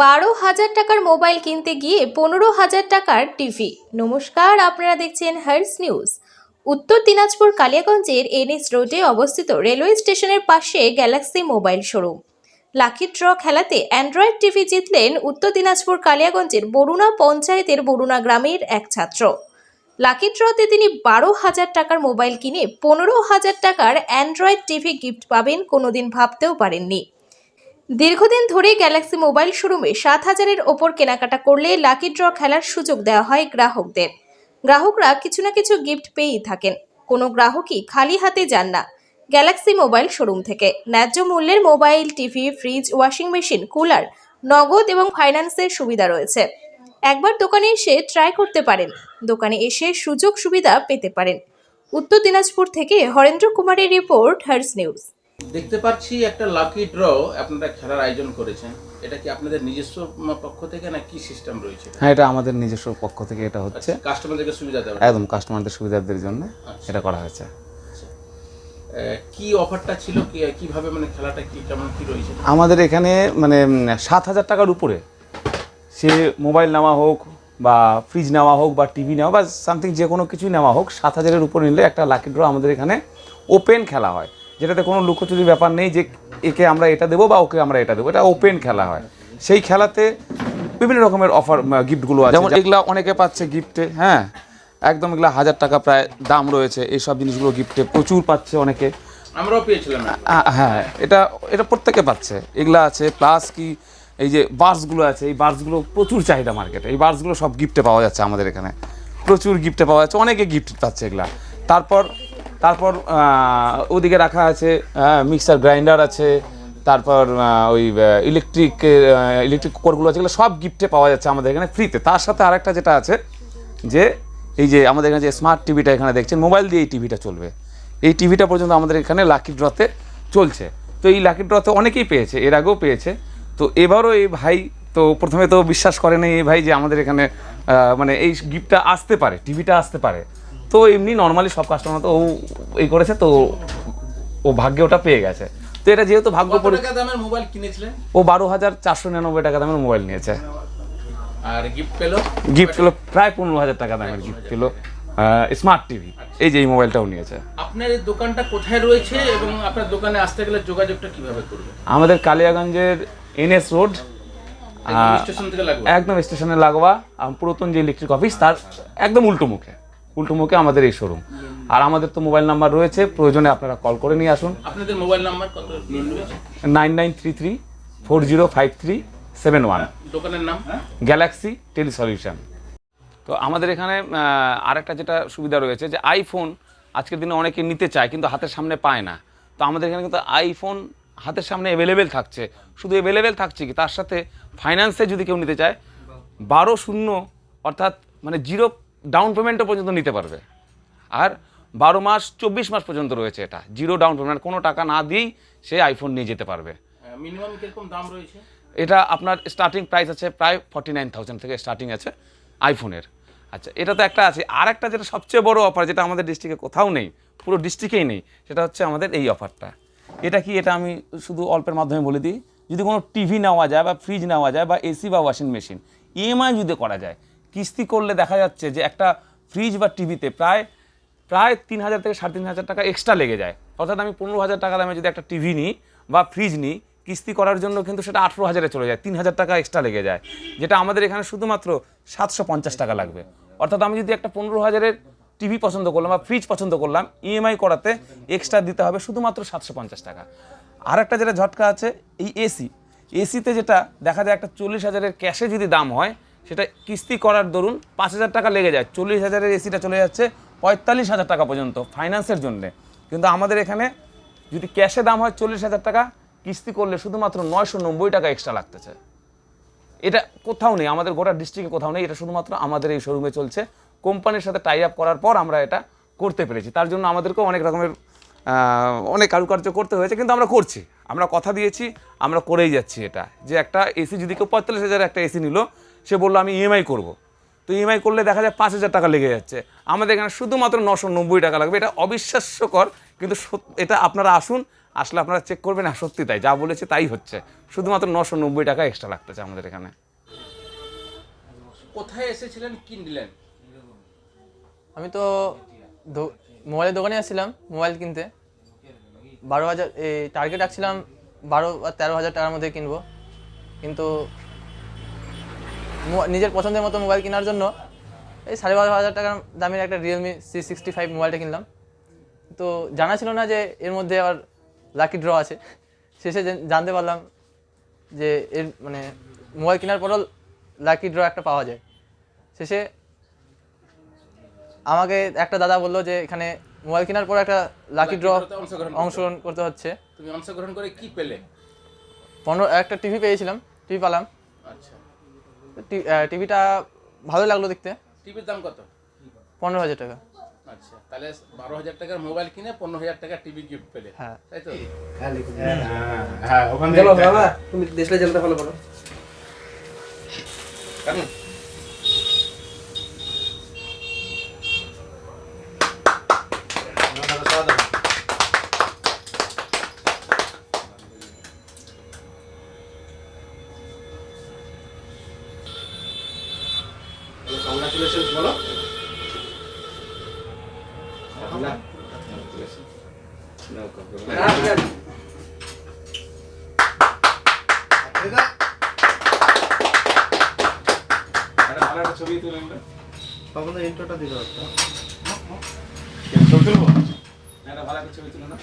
বারো হাজার টাকার মোবাইল কিনতে গিয়ে পনেরো হাজার টাকার টিভি। নমস্কার, আপনারা দেখছেন হার্স নিউজ। উত্তর দিনাজপুর কালিয়াগঞ্জের এনএস রোডে অবস্থিত রেলওয়ে স্টেশনের পাশে Galaxy mobile showroom. Lucky draw খেলাতে অ্যান্ড্রয়েড টিভি জিতলেন উত্তর দিনাজপুর কালিয়াগঞ্জের বরুণা পঞ্চায়েতের বরুণা গ্রামের এক ছাত্র। লাকি ড্রতে তিনি বারো হাজার টাকার মোবাইল কিনে পনেরো হাজার টাকার অ্যান্ড্রয়েড টিভি গিফট পাবেন কোনোদিন ভাবতেও পারেননি। দীর্ঘদিন ধরে গ্যালাক্সি মোবাইল শোরুমে সাত হাজারের ওপর কেনাকাটা করলে লাকি ড্র খেলার সুযোগ দেওয়া হয় গ্রাহকদের। গ্রাহকরা কিছু না কিছু গিফট পেয়েই থাকেন। কোনো গ্রাহকই খালি হাতে যান না গ্যালাক্সি মোবাইল শোরুম থেকে। ন্যায্য মূল্যের mobile, TV, fridge, washing machine, cooler, নগদ এবং ফাইন্যান্সের সুবিধা রয়েছে। একবার দোকানে এসে ট্রাই করতে পারেন। দোকানে এসে সুযোগ সুবিধা পেতে পারেন। উত্তর দিনাজপুর থেকে হরেন্দ্র কুমারের রিপোর্ট, হার্স নিউজ। দেখতে পাচ্ছি একটা লাকি ড্র আপনারা খেলার আয়োজন করেছেন। এটা কি আপনাদের নিজস্ব পক্ষ থেকে না কি সিস্টেম রয়েছে? হ্যাঁ এটা আমাদের নিজস্ব পক্ষ থেকে এটা হচ্ছে। কাস্টমারদেরকে সুবিধা দেওয়া একদম কাস্টমারদের সুবিধার্থের জন্য এটা করা হয়েছে। কি অফারটা ছিল? কি কীভাবে মানে খেলাটা কি কেমন কি রয়েছে? আমাদের এখানে মানে সাত হাজার টাকার উপরে সে মোবাইল নেওয়া হোক বা ফ্রিজ নেওয়া হোক বা টিভি নেওয়া বা সামথিং যে কোনো কিছুই নেওয়া হোক সাত হাজারের উপর নিলে একটা লাকি ড্র আমাদের এখানে ওপেন খেলা হয়। যেটাতে কোনো লুকোচুরির ব্যাপার নেই যে একে আমরা এটা দেবো বা ওকে আমরা এটা দেবো। এটা ওপেন খেলা হয়। সেই খেলাতে বিভিন্ন রকমের অফার গিফটগুলো আছে। যেমন এগুলা অনেকে পাচ্ছে গিফটে হ্যাঁ? একদম এগুলা হাজার টাকা প্রায় দাম রয়েছে। এইসব জিনিসগুলো গিফটে প্রচুর পাচ্ছে অনেকে। আমরাও পেয়েছিলাম না। হ্যাঁ এটা এটা প্রত্যেকে পাচ্ছে। এগুলা আছে প্লাস কি এই যে বার্সগুলো আছে এই বার্সগুলো প্রচুর চাহিদা মার্কেটে এই বার্সগুলো সব গিফটে পাওয়া যাচ্ছে আমাদের এখানে। প্রচুর গিফটে পাওয়া যাচ্ছে। অনেকে গিফট পাচ্ছে এগুলা। তারপর তারপর ওদিকে রাখা আছে মিক্সার গ্রাইন্ডার আছে, তারপর ওই ইলেকট্রিক ইলেকট্রিক কোরগুলো আছে সব গিফটে পাওয়া যাচ্ছে আমাদের এখানে ফ্রিতে তার সাথে আরেকটা যেটা আছে, যে এই যে আমাদের এখানে যে স্মার্ট টিভিটা এখানে দেখছেন মোবাইল দিয়ে এই টিভিটা চলবে। এই টিভিটা পর্যন্ত আমাদের এখানে লাকি ড্রতে চলছে। তো এই লাকি ড্রতে অনেকেই পেয়েছে, এর আগেও পেয়েছে। তো এবারও এই ভাই, তো প্রথমে তো বিশ্বাস করেনি এই ভাই যে আমাদের এখানে মানে এই গিফটটা আসতে পারে টিভিটা আসতে পারে। তো এমনি নর্মালি সব কাস্টমার তো ও এই করেছে তো ও ভাগ্যে ওটা পেয়ে গেছে। তো এটা যেহেতু ভাগ্য পরি টাকা দামের মোবাইল কিনেছিলেন? ও বারো হাজার চারশো নিরানব্বই টাকা দামের মোবাইল নিয়েছে। আর গিফট পেল? গিফট পেল প্রায় পনেরো হাজার টাকা দামের গিফট পেল। স্মার্ট টিভি এই যে এই মোবাইলটাও নিয়েছে। আপনার এই দোকানটা কোথায় রয়েছে এবং আপনার দোকানে আসতে গেলে যোগাযোগটা কীভাবে করবে? আমাদের কালিয়াগঞ্জের এনএস রোড একদম স্টেশন লাগোয়া পুরাতন যে ইলেকট্রিক অফিস তার একদম উল্টো মুখে। উল্টো মুখে আমাদের এই শোরুম আর আমাদের তো মোবাইল নাম্বার রয়েছে প্রয়োজনে আপনারা কল করে নিয়ে আসুন। আপনাদের মোবাইল নাম্বার কত? Nine nine three three four zero five three seven one. দোকানের নাম? গ্যালাক্সি টেলিসলিউশন তো আমাদের এখানে আরেকটা যেটা সুবিধা রয়েছে যে আইফোন আজকের দিনে অনেকে নিতে চায় কিন্তু হাতের সামনে পায় না। তো আমাদের এখানে কিন্তু আইফোন হাতের সামনে অ্যাভেলেবেল থাকছে। শুধু অ্যাভেলেবেল থাকছে কি? তার সাথে ফাইন্যান্সে যদি কেউ নিতে চায় বারো শূন্য অর্থাৎ মানে জিরো ডাউন পেমেন্টও পর্যন্ত নিতে পারবে। আর বারো মাস চব্বিশ মাস পর্যন্ত রয়েছে এটা। জিরো ডাউন পেমেন্ট কোনো টাকা না দিয়েই সে আইফোন নিয়ে যেতে পারবে। মিনিমাম কীরকম দাম রয়েছে? এটা আপনার স্টার্টিং প্রাইস আছে প্রায় ফর্টি নাইন থাউজেন্ড থেকে স্টার্টিং আছে আইফোনের আচ্ছা এটা তো একটা আছে। আর একটা যেটা সবচেয়ে বড় অফার যেটা আমাদের ডিস্ট্রিক্টে কোথাও নেই পুরো ডিস্ট্রিক্টেই নেই সেটা হচ্ছে আমাদের এই অফারটা এটা কি এটা আমি শুধু অল্পের মাধ্যমে বলে দিই। যদি কোনো টিভি নেওয়া যায় বা ফ্রিজ নেওয়া যায় বা এসি বা ওয়াশিং মেশিন ইএমআই যদি করা যায় কিস্তি করলে দেখা যাচ্ছে যে একটা ফ্রিজ বা টিভিতে প্রায় প্রায় তিন হাজার থেকে সাড়ে তিন হাজার টাকা এক্সট্রা লেগে যায়। অর্থাৎ আমি পনেরো হাজার টাকা দামে যদি একটা টিভি নিই বা ফ্রিজ নিই, কিস্তি করার জন্য কিন্তু সেটা আঠেরো হাজারে চলে যায়, তিন হাজার টাকা এক্সট্রা লেগে যায়, যেটা আমাদের এখানে শুধুমাত্র সাতশো পঞ্চাশ টাকা লাগবে। অর্থাৎ আমি যদি একটা পনেরো হাজারের টিভি পছন্দ করলাম বা ফ্রিজ পছন্দ করলাম ইএমআই করাতে এক্সট্রা দিতে হবে শুধুমাত্র সাতশো পঞ্চাশ টাকা। আর একটা যেটা ঝটকা আছে, এই এসি এসিতে যেটা দেখা যায় একটা চল্লিশ হাজারের ক্যাশে যদি দাম হয় সেটা কিস্তি করার দরুন পাঁচ হাজার টাকা লেগে যায়। চল্লিশ হাজারের এসিটা চলে যাচ্ছে পঁয়তাল্লিশ হাজার টাকা পর্যন্ত ফাইন্যান্সের জন্যে। কিন্তু আমাদের এখানে যদি ক্যাশে দাম হয় চল্লিশ হাজার টাকা, কিস্তি করলে শুধুমাত্র নয়শো নব্বই টাকা এক্সট্রা লাগতেছে। এটা কোথাও নেই, আমাদের গোটা ডিস্ট্রিক্টে কোথাও নেই, এটা শুধুমাত্র আমাদের এই শোরুমে চলছে। কোম্পানির সাথে টাই আপ করার পর আমরা এটা করতে পেরেছি। তার জন্য আমাদেরকেও অনেক রকমের অনেক কারুকার্য করতে হয়েছে, কিন্তু আমরা করছি। আমরা কথা দিয়েছি, আমরা করেই যাচ্ছি এটা। যে একটা এসি যদি কেউ পঁয়তাল্লিশ হাজার একটা এসি নিল সে বলল আমি ইএমআই করব। তো ইএমআই করলে দেখা যায় পাঁচ হাজার টাকা লেগে যাচ্ছে। আমাদের এখানে শুধুমাত্র নশো নব্বই টাকা লাগবে। এটা অবিশ্বাস্যকর কিন্তু এটা আপনারা আসুন আসলে আপনারা চেক করবেন আর সত্যি তাই যা বলেছে তাই হচ্ছে। শুধুমাত্র নশো নব্বই টাকা এক্সট্রা লাগতেছে আমাদের এখানে। কোথায় এসেছিলেন কি নিলেন? আমি তো মোবাইলের দোকানে আসছিলাম মোবাইল কিনতে। বারো হাজার এই টার্গেট রাখছিলাম বারো বা তেরো হাজার টাকার মধ্যে কিনবো। কিন্তু নিজের পছন্দের মতো মোবাইল কেনার জন্য এই সাড়ে বারো হাজার টাকার দামের একটা রিয়েলমি সি সিক্সটি ফাইভ মোবাইলটা কিনলাম। তো জানা ছিল না যে এর মধ্যে আবার লাকি ড্র আছে। শেষে জানতে পারলাম যে এর মানে মোবাইল কেনার পরও লাকি ড্র একটা পাওয়া যায়। শেষে আমাকে একটা দাদা বলল যে এখানে মোবাইল কেনার পর একটা লাকি ড্র অংশগ্রহণ করতে হচ্ছে। তুমি অংশগ্রহণ করে কি পেলে? পনেরো একটা টিভি পেয়েছিলাম টিভি পেলাম। টিভিটা ভালো লাগল দেখতে। টিভির দাম কত? পনেরো হাজার টাকা। আচ্ছা তাহলে বারো হাজার টাকার মোবাইল কিনে পনেরো হাজার টাকার টিভি গিফট পেলে। হ্যাঁ। তাই তো? হ্যাঁ ওখানে তুমি দেশলে জেলটা ভালো করো। কারণ কংগ্রাচুলেশন বলো। না ঠিক আছে। ছবি তুলে আমরা আপনাদের ইন্ট্রোটা দিতে পারতো ছবি তুলবো একটা ভালো একটা ছবি তুলে না